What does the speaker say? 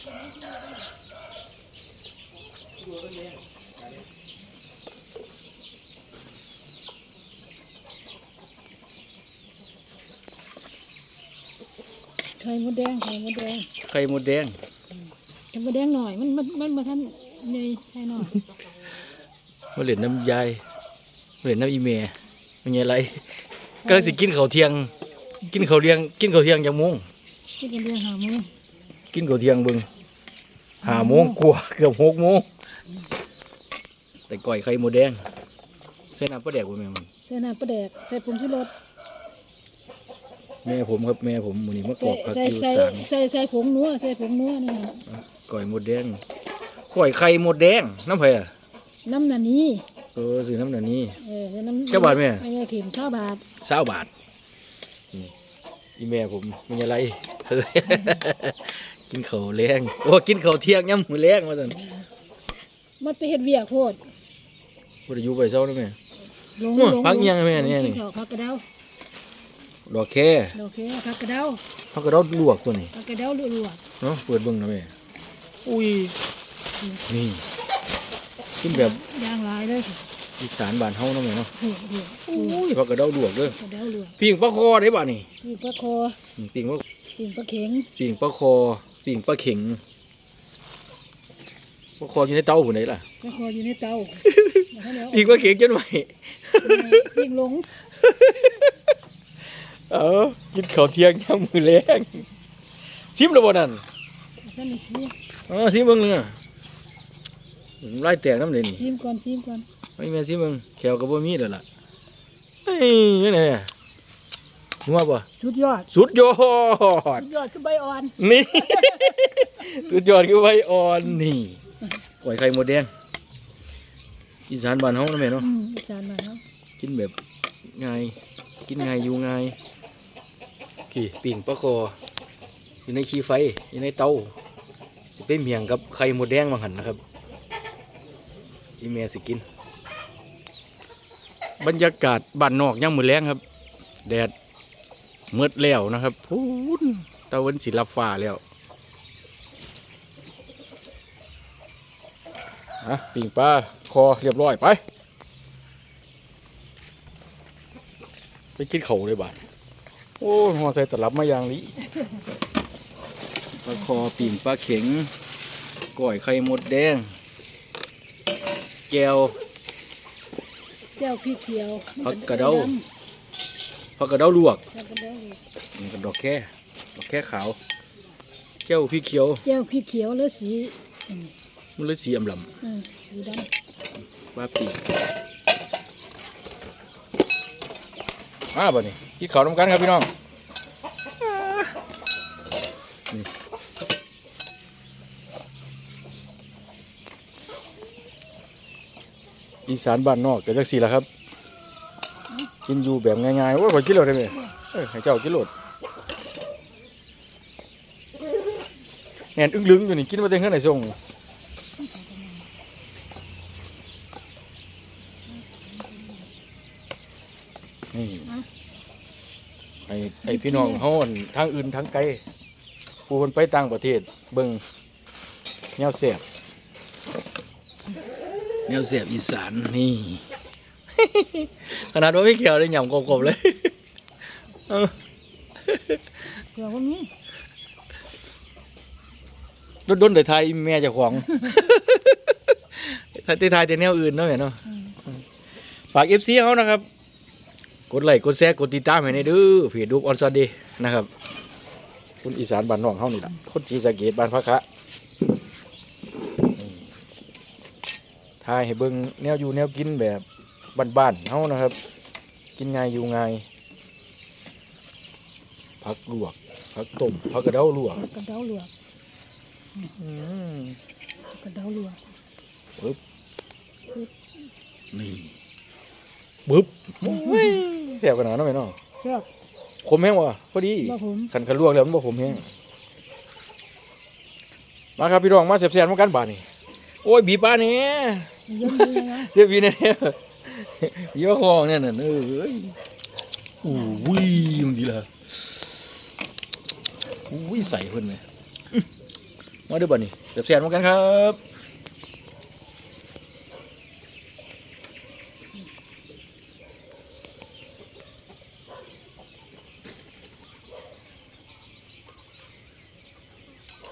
ไข่มดแดงไข่มดแดงไข่มดแดงไข่มดแดงหน่อย มันมันมันมาท่านเนยไข่หน่อยมาเหรียญน้ำยายมาเหรียญน้ำอีเมมันยังไรก็สิกินข้าวเที่ยง กินข้าวเที่ยง กินข้าวเที่ยงจังโมงที่กันเรียงหาหมู กินข้าวเที่ยงเบิ่งห้าโมงกว่าเกือบหกโมงแต่ก่อยไข่มดแดงใส่น้ำปลาแดกบ่แม่มันใส่น้ำปลาแดกใส่ผงชูรสแม่ผมครับแม่ผมมื้อนี้มากใส่อกผักใส่คิวใส่สารใส่ใส่ผงนัวใส่ผงนัวนี่นะก่อยมดแดงก่อยไข่มดแดงน้ำไผอะน้ำหนานี้เออซื้อน้ำหนักนี้ เออน้ำแค่บาทไหม ไม่ใช่เข็มเช้าบาทสาบาทนี่อีแม่ผมมันยังไรเฮ้ย กินข้าวแรงโอ้กินข้าวเที่ยงย่ำมือแรงมาสั่นมันไปเฮ็ดเวียกโคตรบ่ได้อยู่ไปเช้าแล้วแม่ ลงโอ้ลงพักเอียงแม่เนี่ยนี่ กิข้าวผักกระเดาดอกแค่โอเคผักกระเดาเขาก็เราลวกตัวนี้ผักกระเดาลวกเนาะเปิดเบิ่งนะแม่อุ้ยนี่กินแบบๆย่างหลายเลยอีสานบ้านเฮาเนาะแม่เนาะโอ้โหอุ้ยผักกระเดาลวกเด้อกระเดาลวกปิ้งปลาคอได้บ่นี่ปีปลาคออืมปิ้งปลาปีปลาเข็งปิ้งปลาคอ ปิ้งปลาเข็งปลาคออยู่ในเตาผู้ใดล่ะปลาคออยู่ในเตาแล้วปิ้งปลาเข็งจนไหวปีกหลงเออกินข้าวเที่ยงย่างมือแรงซิมแล้วบ่นั่นท่านนี่ซิมเออซิมเบิ่งเลยน่ะไล่แตกน้ำเลยนี่ซิมก่อนซิมก่อนไอ้แม่ซิมเบิ่งแขวก็บ่มีแล้วล่ะเอ้ยยังไงอะ นัวบ่สุดยอด สุดยอด สุดยอดคือใบอ่อน นี่ สุดยอดคือใบอ่อนนี่กล้วยไข่มดแดงอีสานบ้านเฮานะแม่เนาะอืมอาจารย์มาเนาะกินแบบง่ายกินง่ายอยู่ง่ายกี่ปิ่งปลาคออยู่ในขี้ไฟอยู่ในเตาสิไปเมียงกับไข่มดแดงมาหันนะครับอีเมียสิกิน บรรยากาศบ้านนอกย่างมือแรงครับ แดด มืดแล้วนะครับพูนตะวันสิรับฟ้าแล้วอะปิ่งปลาคอเรียบร้อยไป ไปกินเขาวเลยบาดโอ้หัวใส่ตลับมาอย่างนี้ปลาคอปิ่งปลาเข็งก้อยไข่มดแดงแก้วเจ้าพริกเขียวผักกระเดา ผักกระเดาลวกผักกระเดานี่กับดอกแค่ดอกแค่ขาวแก้วพี่เขียวเจ้าพริกเขียวแล้วสีอันนี้มันเลยสีอำลเออสีดำปลาปีกมาบ่นี่กินข้าวน้ำกันครับพี่น้องนี่อีสานบ้านนอกก็จักสีละครับ กินอยู่แบบง่ายๆโอ้ยขอกินโลดได้ไหมเอ้ยให้เจ้ากินโลดแหนอึ้งลึงอยู่นี่กินมาเต็งข้าไหนส่งนี่ไอ้ไอ้พี่น้องเฮาอั่นทางอื่นทางไกลผู้คนไปต่างประเทศ เบิ่งแนวเสียบแนวเสียบอีสานนี่ ขนาดว่าไม่เกี่ยวเลยหย่ำกบๆเลยเออำเขียวพวกนี้ด้นๆแต่ไทยแม่เจะของไทยไทยแต่แนวอื่นเนาะแม่เนาะฝากเอฟซีเขานะครับ กดไลค์กดแชร์กดติดตามให้ในเด้อเพจดูออนซอนดีนะครับคนอีสานบ้านนอกเฮานี่ล่ะคนศรีสะเกษบ้านพระคะนี่ทายให้เบิ่งแนวอยู่แนวกินแบบ บ้านๆเฮานะครับ กินง่ายอยู่ง่ายผักลวกผักต้มผักกระเดาลวกผักกระเดาลวกอืมผักกระเดาลวกนี่บึ๊บเสียบกันหนาเนาะแม่เนาะชอบขมแห้งวะพอดีบ่ผมขันขันลวกแล้วมันบ่ขมแห้งมาครับพี่น้องมาเสียบเสียบมากันบาดนี่ โอ้ยบีบปลาเนี่ยเยี่ยมเลยนะเรียบบีเนี่ยบีบปลาคองเนี่ยน่ะเอ้ยอู้วิมึงดีละอู้วิใส่เพิ่นเลยอื้อมาดูบ่นี่แซ่บๆเหมือนกันครับ